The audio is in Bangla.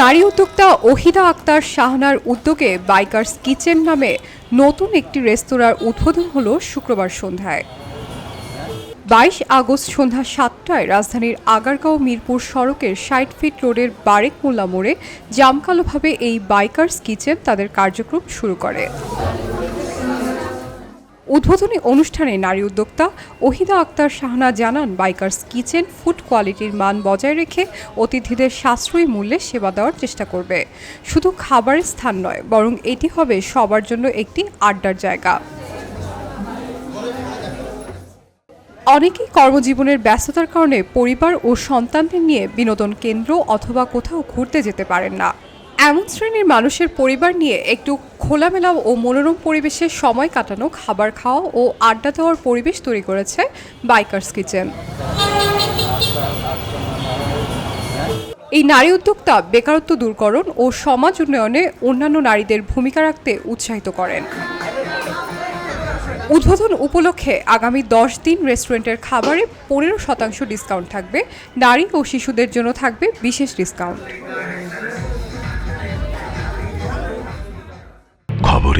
নারী উদ্যোক্তা ওহিদা আক্তার শাহনার উদ্যোগে বাইকার্স কিচেন নামে নতুন একটি রেস্তোরাঁর উদ্বোধন হল শুক্রবার সন্ধ্যায়। বাইশ আগস্ট সন্ধ্যা সাতটায় রাজধানীর আগারগাঁও মিরপুর সড়কের ষাট ফিট রোডের বারেক মোল্লা মোড়ে জামকালোভাবে এই বাইকার্স কিচেন তাদের কার্যক্রম শুরু করে। উদ্বোধনী অনুষ্ঠানে নারী উদ্যোক্তা ওহিদা আক্তার শাহনা জানান, বাইকার্স কিচেন ফুড কোয়ালিটির মান বজায় রেখে অতিথিদের সাশ্রয়ী মূল্যে সেবা দেওয়ার চেষ্টা করবে। শুধু খাবারের স্থান নয়, বরং এটি হবে সবার জন্য একটি আড্ডার জায়গা। অনেকেই কর্মজীবনের ব্যস্ততার কারণে পরিবার ও সন্তানদের নিয়ে বিনোদন কেন্দ্র অথবা কোথাও ঘুরতে যেতে পারেন না। এমন শ্রেণির মানুষের পরিবার নিয়ে একটু খোলামেলা ও মনোরম পরিবেশে সময় কাটানো, খাবার খাওয়া ও আড্ডা দেওয়ার পরিবেশ তৈরি করেছে বাইকার্স কিচেন। এই নারী উদ্যোক্তা বেকারত্ব দূরকরণ ও সমাজ উন্নয়নে অন্যান্য নারীদের ভূমিকা রাখতে উৎসাহিত করেন। উদ্বোধন উপলক্ষে আগামী দশ দিন রেস্টুরেন্টের খাবারে পনেরো শতাংশ ডিসকাউন্ট থাকবে, নারী ও শিশুদের জন্য থাকবে বিশেষ ডিসকাউন্ট।